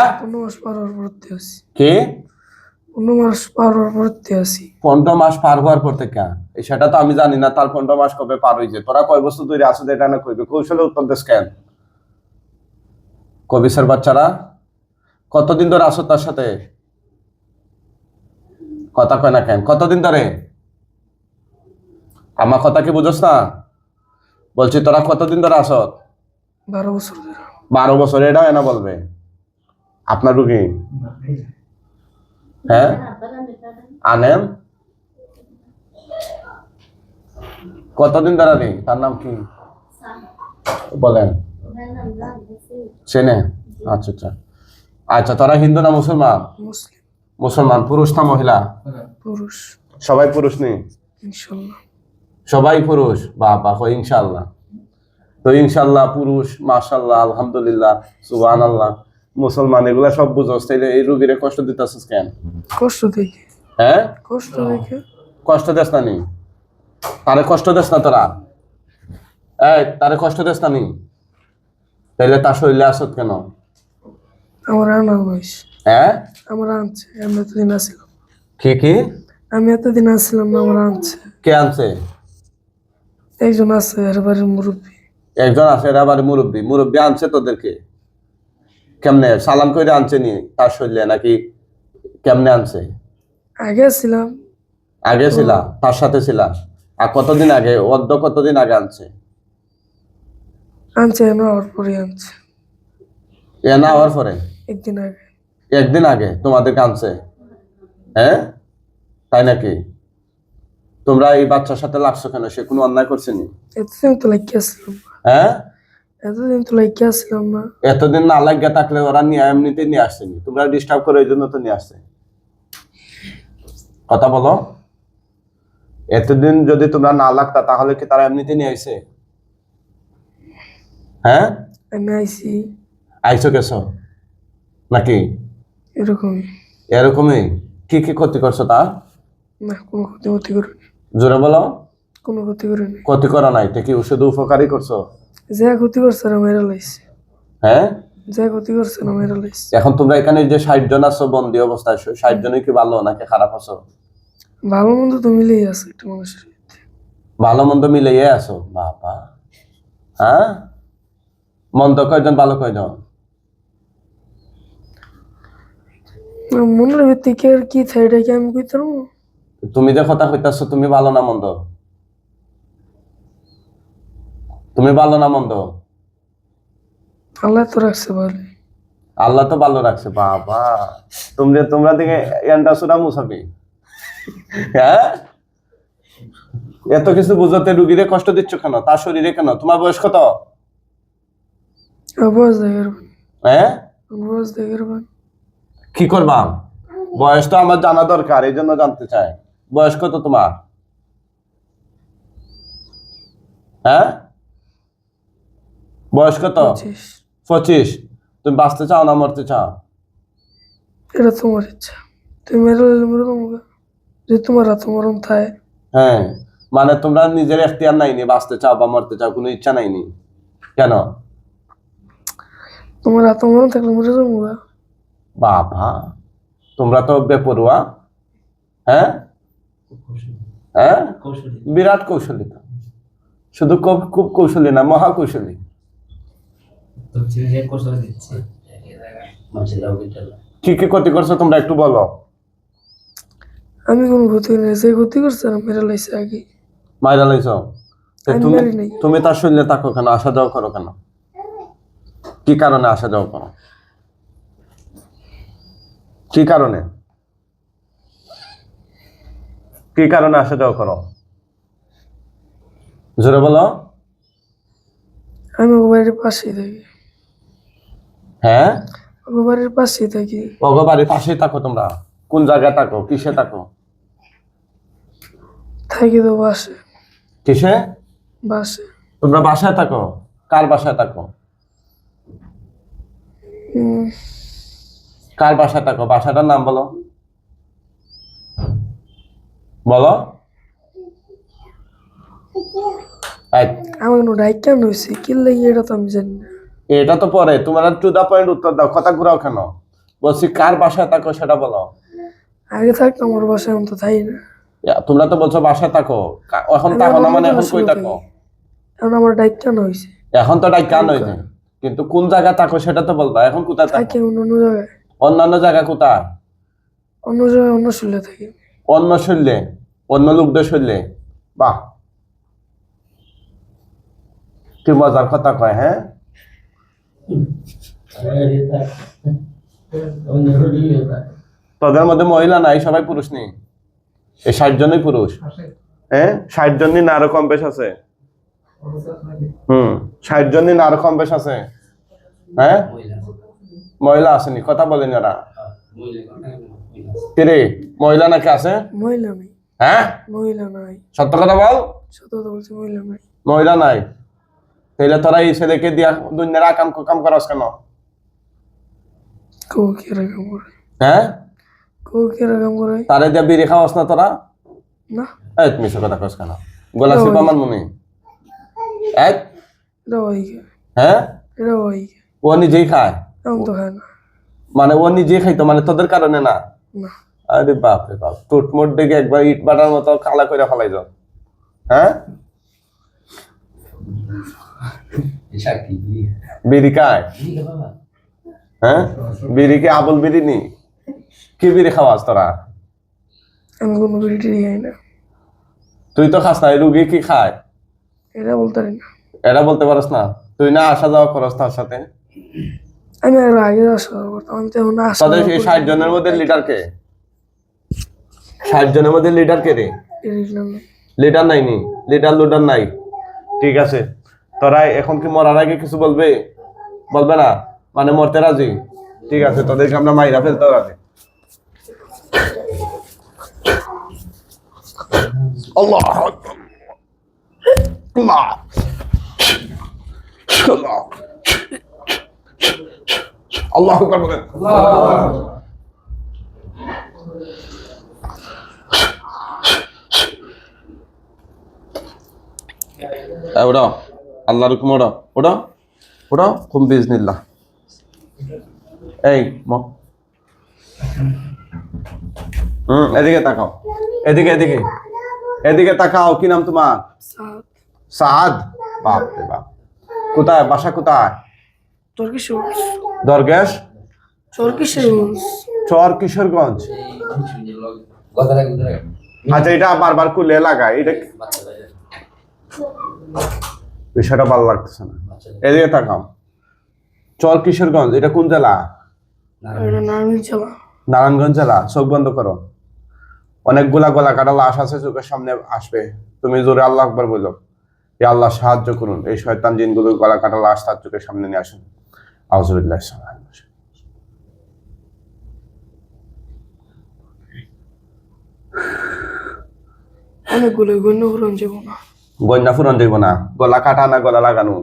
হ্যাঁ? পনেরো মাস পার হওয়ার ভর্তি আছি। কে? পনেরো মাস পার হওয়ার ভর্তি আছি। পনেরো মাস পার হওয়ার পর থেকে সেটা তো আমি জানি না তার পনেরো মাস কবে পার হয়েছে তোরা কয় বছর ধরে আসো এটা না কইবে? কৌশলে উত্তর দেশ কেন? কবিসের বাচ্চারা কতদিন ধরে আসো তার সাথে? কথা কয় না কেন? কতদিন ধরে? আমার কথা কি বুঝোস না? বলছি তোরা কতদিন ধরে আসো বারো বছর বারো বছর এটা এনা বলবে? আপনার রুগী? হ্যাঁ? আনেন কতদিন ধরে নেই তার নাম কি? বলেন। চেনে? আচ্ছা আচ্ছা। আচ্ছা তোরা হিন্দু না মুসলমান? মুসলমান। পুরুষ না মহিলা? পুরুষ। সবাই পুরুষ নেই সবাই পুরুষ? বাবা কই ইনশাল্লাহ। তো ইনশাল্লাহ পুরুষ মাশাল্লাহ আলহামদুলিল্লাহ সুবান আল্লাহ মুসলমান এগুলা সব বুঝোস তাইলে এই রুগীরে কষ্ট দিতেছিস কেন? কষ্ট দেখে। হ্যাঁ? কষ্ট দেখে। কষ্ট দেস না নি? তারে কষ্ট দেস না তোরা? এই তারে কষ্ট দেস না নি? তাইলে তার শরীরে আসত কেন? আমার আনা বয়স। হ্যাঁ? আমার আনছে আমি এতদিন আসছিলাম কি কি? আমি এতদিন আসছিলাম না আমার আনছে। কে আনছে? একজন আছে এর বাড়ির মুরব্বী। একজন আছে এরা আবার মুরব্বী। মুরব্বী আনছে তোদেরকে? কেমনে সালাম করে আনছে নি? তার শরীরে নাকি কেমনে আনছে? আগে ছিলাম। আগে ছিলা? তার সাথে ছিলা? আর কতদিন আগে অর্ধ কতদিন আগে আনছে? আনছে এনে ওর পরে আনছে। এ না হওয়ার পরে? একদিন আগে। একদিন আগে তোমাদেরকে আনছে? হ্যাঁ তাই নাকি? তোমরা এই বাচ্চার সাথে লাগছো কেন? সে কোনো অন্যায় করছে নি? এতদিন তো লাগিয়ে হ্যাঁ? এতদিন তো লাগিয়ে আসছিলাম না। এতদিন না লাগিয়ে থাকলে ওরা নিয়ে এমনিতে নিয়ে আসছেনি তোমরা ডিস্টার্ব করে এই জন্য তো নিয়ে আসছে। কথা বলো। এতদিন যদি তোমরা না লাগতা তাহলে কি তারা এমনিতে নিয়ে আইছে? হ্যাঁ? আমি আইসি আইসো গেছো নাকি? এরকমই এরকমই? কি কি ক্ষতি করছ তা? না কোনো ক্ষতি ক্ষতি করিনি। জোরে বলো। কোনো ক্ষতি করিনি। ক্ষতি করা নাই তে কি শুধু উপকারই করছ। যা ক্ষতি করছে না মেরা লাইছে। হ্যাঁ? যা ক্ষতি করছে না মেরা লাইছে। এখন তোমরা এখানে যে ষাট জন আছো বন্দি অবস্থায় ষাট জনই কি ভালো নাকি খারাপ আছো? ভালো মন্দ তো মিলেই আছে একটা মানুষের ভালো মন্দ মিলিয়ে আছো? বাবা। হ্যাঁ? মন্দ কয়জন ভালো কয়জন? মনের ভিত্তিকে আর কি থাকে এটা কি আমি কইতে পারব? তুমি যে কথা কইতাছো তুমি ভালো না মন্দ? তুমি ভালো না মন্দ? আল্লাহ তো রাখছে ভালো। আল্লাহ তো ভালো রাখছে বাবা। তোমরা তোমরা দিকে এন্ডা সুরা মুসাফি হ্যাঁ? এত কিছু বুঝাতে রুগীরে কষ্ট দিচ্ছ কেন? তার শরীরে কেন? তোমার বয়স কত? হ্যাঁ? কি করবা? বয়স তো আমার জানা দরকার এই জন্য জানতে চাই। বয়স কত তোমার? হ্যাঁ? বয়স কত? পঁচিশ। পঁচিশ। তুমি বাঁচতে চাও না মরতে চাও? এটা তোমার ইচ্ছা। তুমি মেরে মরে যে তোমার হাত মরম থায় হ্যাঁ। মানে তোমরা নিজের এখতিয়ার নাইনি বাঁচতে চাও বা মরতে চাও কোনো ইচ্ছা নাইনি? কেন? তোমার হাত মরম থাকলে মরে যাব বাবা তোমরা তো বেপরুয়া। হ্যাঁ? হ্যাঁ? বিরাট কৌশলী তো। শুধু খুব খুব কৌশলী না মহা কৌশলী কি কি ক্ষতি করছ? তোমরা একটু বলো। আমি কোনো ক্ষতি করি যে ক্ষতি করছে না লাইছে আগে। মাইরা লাইছ? তুমি তুমি তার শরীরে থাকো কেন? আসা যাওয়া করো কেন? কি কারণে আসা যাওয়া করো? কি কারণে? কি কারণে আসা যাওয়া করো? জোরে বলো। আমি বাড়ির পাশেই থাকি। হ্যাঁ? ওর বাড়ির পাশেই থাকি। ওগো বাড়ির পাশেই থাকো তোমরা। কোন জায়গায় থাকো? কিসে থাকো? থাকি তো বাসে। কিসে? বাসে। তোমরা বাসায় থাকো? কার বাসায় থাকো? কার বাসায় থাকো? বাসাটার নাম বলো। বলো। আমার ডাইক কেন হয়েছে কি লাগে এটা তো আমি জানি না। এটা তো পরে। তোমার টু দা পয়েন্ট উত্তর দাও। কথা ঘুরাও কেন? বলছি কার বাসায় থাকো সেটা বলো। আগে থাকতাম ওর বাসায় এখন তো থাই না। তোমরা তো বলছো বাসায় থাকো। এখন থাকো না মানে এখন কই থাকো? এখন আমার ডাইট কেন হয়েছে এখন তো ডাইকা নইছে কিন্তু কোন জায়গা থাকো সেটা তো বলবা। এখন কোথায় থাকো? অন্য অন্য জায়গায়। অন্যান্য জায়গা কোথায়? অন্য জায়গায় অন্য শুলে থাকি। অন্য শৈলে? অন্য লোকদের শৈলে? বাহ। কি মজার কথা কয় হ্যাঁ? তোদের মধ্যে মহিলা নাই সবাই পুরুষ নেই এই ষাট জনই পুরুষ। হ্যাঁ ষাট জনই না আরও কম বেশ আছে। হুম ষাট জনই না আরও কম বেশ আছে। হ্যাঁ? মহিলা আসেনি কথা বলেন ওরা কিরে মহিলা নাকি আছে? মহিলা নেই। হ্যাঁ? মহিলা নাই। সত্য কথা বল। সত্য কথা বলছি মহিলা নাই। মহিলা নাই। তাইলে তোরা এই ছেলেকে দিয়া দুনিয়ার কাম কাম করস কেন? কেউ কি এরকম করে হ্যাঁ? কেউ কি এরকম করে তারে দিয়া বিড়ি খাওয়াস না তোরা? না। এই সে কথা কস কেন? গোলা শিব আমার মনে। এক? ওইকে হ্যাঁ? ওইকে ও নিজেই খায়? এমন তো খায় না। মানে ও নিজেই খাইতো মানে তোদের কারণে না? না। আরে বাপ রে বাপ টুটমুট দেখে একবার ইট বাটার মতো কালা করে ফেলাই যাও হ্যাঁ? বিড়ি হ্যাঁ? বিড়ি কি আবুল বিড়ি নি? কি বিড়ি খাওয়াস তোরা? আমি কোনো বিড়িটি খাই না। তুই তো খাস না রুগী কি খায়? এটা বলতে পারি না। এটা বলতে পারস না। তুই না আসা যাওয়া করস তার সাথে? আমি আর আগে আসা যাওয়া করতাম আমি তো এখন আসা তাদের এই ষাট জনের মধ্যে লিডার কে? ষাট জনের মধ্যে লিডার কে রে? লিডার নাই নি। লিডার লুডার নাই। ঠিক আছে। তোরা এখন কি মরার আগে কিছু বলবে? বলবে না? মানে মরতে রাজি? ঠিক আছে তোদেরকে আমরা মাইরা ফেলতে রাজি। আল্লাহ আল্লাহ। আল্লাহ আল্লাহর হুকুম ওটা ওটা ওটা খুব বিজনিল্লাহ। এই ম। হুম এদিকে তাকাও। এদিকে এদিকে। এদিকে তাকাও কি নাম তোমার? সাদ। বাপ রে বাপ। কোথায় বাসা কোথায়? দরগেশ? চর কিশোরগঞ্জ আচ্ছা এটা বারবার কুলে লাগায় এটা বিষয়টা ভালো লাগতেছে না। এদিকে তাকাও। চর কিশোরগঞ্জ এটা কোন জেলা? নারায়ণগঞ্জ। জেলা। চোখ বন্ধ করো। অনেকগুলা গলা কাটা লাশ আছে চোখের সামনে আসবে। তুমি জোরে আল্লাহ আকবার বলো। এ আল্লাহ সাহায্য করুন এই শয়তান জিনগুলো গলা কাটা লাশ তার চোখের সামনে নিয়ে আসুন। আউজুবিল্লাহ অনেকগুলো গণ্য ফুরন যাব না। গন্যা ফুরন দেব না। গলা কাটা না গলা লাগানো?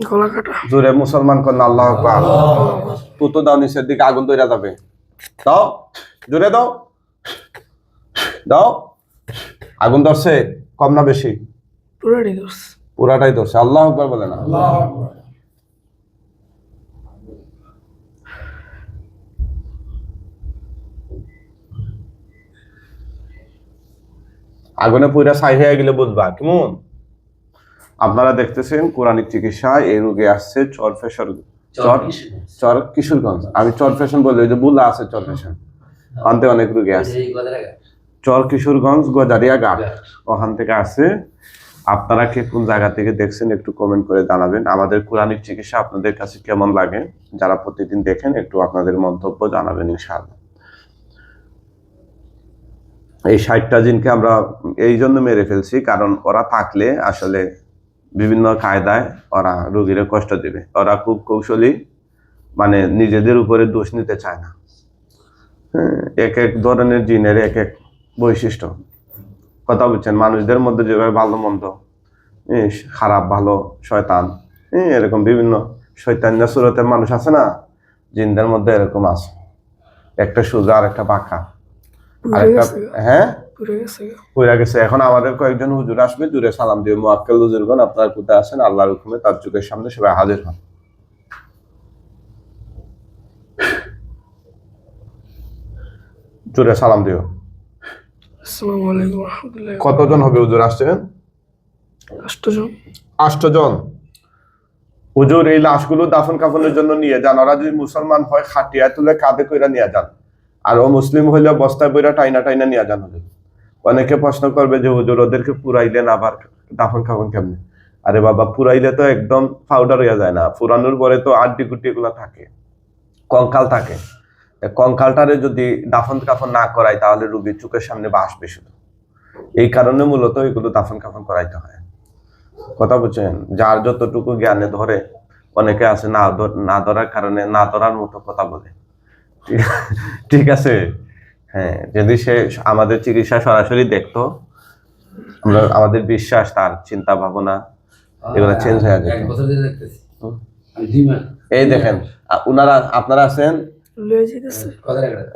গলা কাটা। জোরে মুসলমান কন্যা আল্লাহ আকবার। তুতো দাও নিচের দিকে আগুন তৈরা যাবে। দাও। জোরে দাও। দাও। আগুন ধরছে কম না বেশি? পুরাটাই ধরছে। পুরাটাই ধরছে। আল্লাহ আকবার বলে না। আগুনে পুরা ছাই হয়ে গেলে বুঝবা কেমন? আপনারা দেখতেছেন কোরআনিক চিকিৎসায় এই রোগে আসছে চর ফেশর চর চর কিশোরগঞ্জ। আমি চর ফ্যাশন বলি ওই যে বুলা আছে চর ফ্যাশন আনতে অনেক রোগে আছে চর কিশোরগঞ্জ গজারিয়া ঘাট। ওখান থেকে আসে আপনারা কে কোন জায়গা থেকে দেখছেন একটু কমেন্ট করে জানাবেন। আমাদের কোরআনিক চিকিৎসা আপনাদের কাছে কেমন লাগে? যারা প্রতিদিন দেখেন একটু আপনাদের মন্তব্য জানাবেন ইনশাআল্লাহ। এই ষাটটা জিনকে আমরা এই জন্য মেরে ফেলছি কারণ ওরা থাকলে আসলে বিভিন্ন কায়দায় ওরা রোগীরে কষ্ট দেবে। ওরা খুব কৌশলী মানে নিজেদের উপরে দোষ নিতে চায় না। হ্যাঁ, এক এক ধরনের জিনের এক এক বৈশিষ্ট্য। কথা বলছেন মানুষদের মধ্যে যেভাবে ভালো মন্দ খারাপ ভালো শয়তান এরকম বিভিন্ন শৈতান্য সুরতের মানুষ আছে না জিনদের মধ্যে এরকম আছে। একটা সোজা আর একটা বাঁকা আর পুরে একটা গেছে হ্যাঁ? পুরে গেছে এখন আমাদের কয়েকজন হুজুর আসবে দূরে সালাম দিয়ে মোয়াক্কেল হুজুরগণ আপনার কোথায় আছেন? আল্লাহর হুকুমে তার চোখের সামনে সবাই হাজির হন। জোরে সালাম দিও। কতজন হবে হুজুর? আসছেন আষ্টজন আষ্টজন হুজুর এই লাশগুলো দাফন কাফনের জন্য নিয়ে যান। ওরা যদি মুসলমান হয় খাটিয়া তুলে কাঁধে কইরা নিয়ে যান। আর ও মুসলিম হইলে বস্তায় বইরা টাইনা টাইনা নিয়ে যান হুজুর অনেকে প্রশ্ন করবে যে, হুজুর, ওদেরকে পুরাইলেন আবার দাফন কাফন কেমনে? আরে বাবা, পুরাইলে তো একদম পাউডার হয়ে যায় না। পুরানোর পরে তো আড্ডি কুটি এগুলো থাকে, কঙ্কাল থাকে। কঙ্কালটারে যদি দাফন কাফন না করায়, তাহলে রুগীর চোখের সামনে বাসবে শুধু এই কারণে মূলত এগুলো দাফন কাফন করাইতে হয়। কথা বুঝছেন? যার যতটুকু জ্ঞানে ধরে, অনেকে আছে না না ধরার কারণে না ধরার মতো কথা বলে। ঠিক- আছে। হ্যাঁ যদি সে আমাদের চিকিৎসা সরাসরি দেখতো আমরা আমাদের বিশ্বাস তার চিন্তা ভাবনা এগুলো change হয়ে যেত। এই দেখেন উনারা আপনারা আছেন?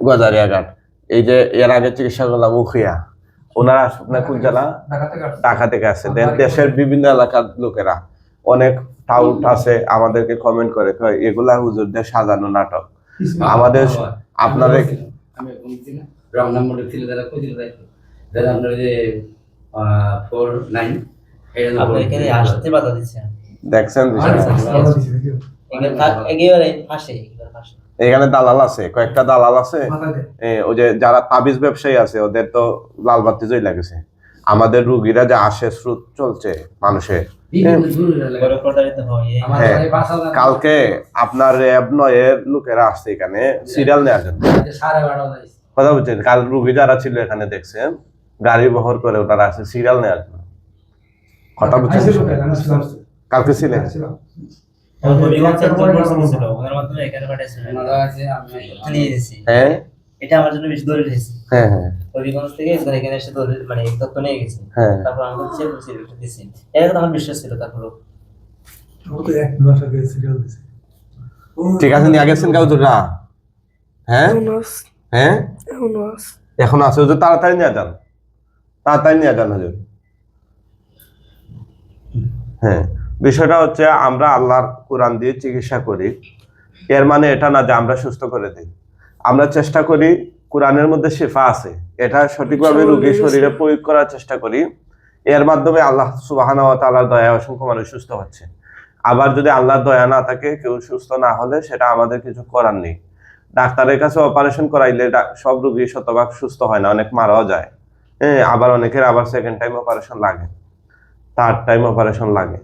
গজারিয়াঘাট। এই যে এর আগে চিকিৎসা করলাম উখিয়া। ওনারা আপনার কোন জেলা? ঢাকা থেকে আসছে। দেন দেশের বিভিন্ন এলাকার লোকেরা অনেক টাউট আছে আমাদেরকে কমেন্ট করে কয়, এগুলা হুজুরদের সাজানো নাটক। আমাদের আপনারা রং ছিল যে ফোর নাইন আসতে বাধা দেখছেন এখানে দালাল আছে কয়েকটা দালাল আছে। ওই যে যারা তাবিজ ব্যবসায়ী আছে ওদের তো লাল বাতি জই লাগেছে আমাদের রুগীরা যে আসে স্রোত চলছে মানুষের। হয়। হ্যাঁ, কালকে আপনার র্যাব নয়ের লোকেরা আসছে এখানে সিরিয়াল নেওয়ার জন্য। কথা বলছেন কাল রুগী যারা ছিল এখানে দেখছেন গাড়ি বহর করে ওনারা আছে সিরিয়াল নেওয়ার জন্য। কথা বলছেন? কালকে ছিলেন। হ্যাঁ। এটা আমার জন্য বেশি দৌড়ে হ্যাঁ হ্যাঁ। হবিগঞ্জ থেকে একজন এখানে এসে দৌড়ে মানে তথ্য নিয়ে গেছে। হ্যাঁ। তারপর দিচ্ছি এটা তো আমার বিশ্বাস ছিল তারপর ঠিক আছে নিয়ে গেছেন কাউজুরা হ্যাঁ? এখন হ্যাঁ? এখন আস। এখন আছে হুজুর তাড়াতাড়ি নিয়ে যান। তাড়াতাড়ি নিয়ে যান হুজুর। হ্যাঁ। বিষয়টা হচ্ছে আমরা আল্লাহর কোরআন দিয়ে চিকিৎসা করি। এর মানে এটা না যে আমরা সুস্থ করে দিই। আমরা চেষ্টা করি কোরআনের মধ্যে শেফা আছে। এটা সঠিকভাবে রোগীর শরীরে প্রয়োগ করার চেষ্টা করি। এর মাধ্যমে আল্লাহ সুবাহানা ওয়া তাআলার দয়া অসংখ্য মানুষ সুস্থ হচ্ছে। আবার যদি আল্লাহর দয়া না থাকে কেউ সুস্থ না হলে সেটা আমাদের কিছু করার নেই। ডাক্তারের কাছে অপারেশন করাইলে সব রোগী শতভাগ সুস্থ হয় না অনেক মারাও যায়। হ্যাঁ আবার অনেকের আবার সেকেন্ড টাইম অপারেশন লাগে। থার্ড টাইম অপারেশন লাগে।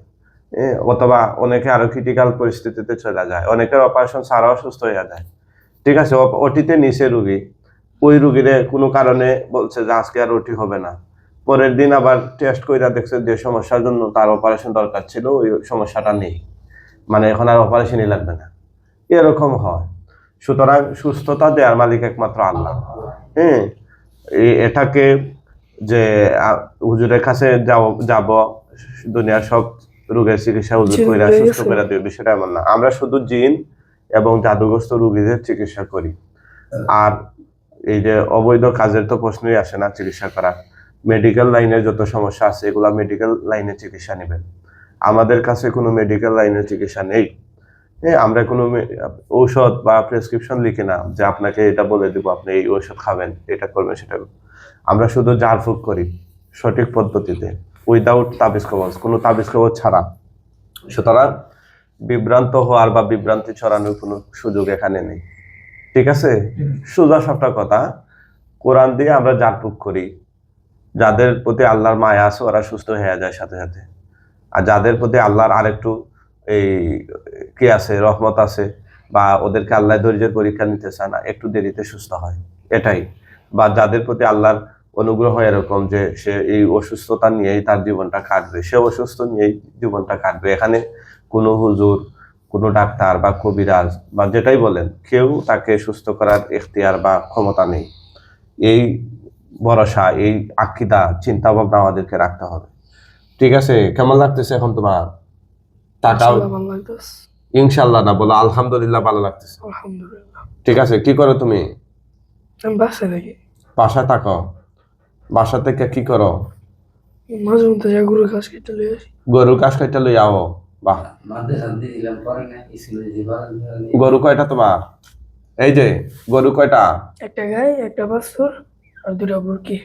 হ্যাঁ, অথবা অনেকে আরও ক্রিটিক্যাল পরিস্থিতিতে চলে যায়। অনেকের অপারেশন ছাড়াও সুস্থ হয়ে যায়। ঠিক আছে ওটিতে নিচে রুগী ওই রুগীরে কোনো কারণে বলছে যে আজকে আর ওটি হবে না। পরের দিন আবার টেস্ট কইরা দেখছে যে সমস্যার জন্য তার অপারেশন দরকার ছিল ওই সমস্যাটা নেই। মানে এখন আর অপারেশনই লাগবে না। এরকম হয়। সুতরাং সুস্থতা দেওয়ার মালিক একমাত্র আল্লাহ। হ্যাঁ এটাকে যে হুজুরের কাছে যাব যাব দুনিয়ার সব রোগের চিকিৎসা হুজুর কইরা সুস্থ করে দেবে বিষয়টা এমন না। আমরা শুধু জিন এবং জাদুগ্রস্ত রোগীদের চিকিৎসা করি। আর এই যে অবৈধ কাজের তো প্রশ্নই আসে না চিকিৎসা করার। মেডিকেল লাইনের যত সমস্যা আছে, এগুলা মেডিকেল লাইনে চিকিৎসা নেবেন। আমাদের কাছে কোনো মেডিকেল লাইনের চিকিৎসা নেই। হ্যাঁ আমরা কোনো ঔষধ বা প্রেসক্রিপশন লিখি না যে আপনাকে এটা বলে দিব, আপনি এই ঔষধ খাবেন, এটা করবেন, সেটা আমরা শুধু ঝাড়ফুঁক করি, সঠিক পদ্ধতিতে উইদাউট তাবিজ কবচ কোনো তাবিজ কবচ ছাড়া। সুতরাং বিভ্রান্ত হওয়ার বা বিভ্রান্তি ছড়ানোর কোনো সুযোগ এখানে নেই। ঠিক আছে? সোজা সবটা কথা, কোরআন দিয়ে আমরা ঝাড়ফুঁক করি। যাদের প্রতি আল্লাহর মায়া আছে, ওরা সুস্থ হয়ে যায় সাথে সাথে। আর যাদের প্রতি আল্লাহর আরেকটু এই কি আছে, রহমত আছে, বা ওদেরকে আল্লাহ ধৈর্যের পরীক্ষা নিতে চায় না, একটু দেরিতে সুস্থ হয়। এটাই। বা যাদের প্রতি আল্লাহর অনুগ্রহ এরকম যে সে এই অসুস্থতা নিয়েই তার জীবনটা কাটবে, সে অসুস্থ নিয়েই জীবনটা কাটবে। এখানে কোনো হুজুর কোনো ডাক্তার বা কবিরাজ বা যেটাই বলেন কেউ তাকে সুস্থ করার এখতিয়ার বা ক্ষমতা নেই। এই ভরসা এই আকিদা চিন্তা ভাবনা আমাদেরকে রাখতে হবে। ঠিক আছে? কেমন লাগতেছে এখন তোমার? লাগতেছে। ইনশাল্লাহ না বলো আলহামদুলিল্লাহ ভালো লাগতেছে। ঠিক আছে কি করো তুমি? বাসা থাকি। থাকো। বাসা থেকে কি করো? মাঝে মধ্যে গরুর ঘাস কেটে লিয়ে আসি। গরু কাজ কাইটা লই আও। বাহ। গরু কয়টা তোমার? এই যে গরু কয়টা? একটা গাই একটা বাছুর আর দুটা বুরকি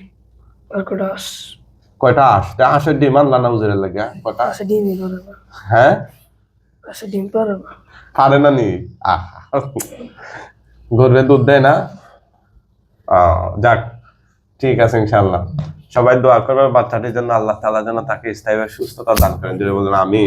আর কটা কয়টা আস তা আঁশের ডিম আনলা না উজের লাগে? কয়টা? না। হ্যাঁ? হাঁসে ডিম পারে না। পারে না গরুরে দুধ দেয় না? যাক ঠিক আছে ইনশাল্লাহ সবাই দোয়া করবে বাচ্চাটির জন্য আল্লাহ তালা যেন তাকে স্থায়ী সুস্থতা দান করেন। যদি বলেন আমি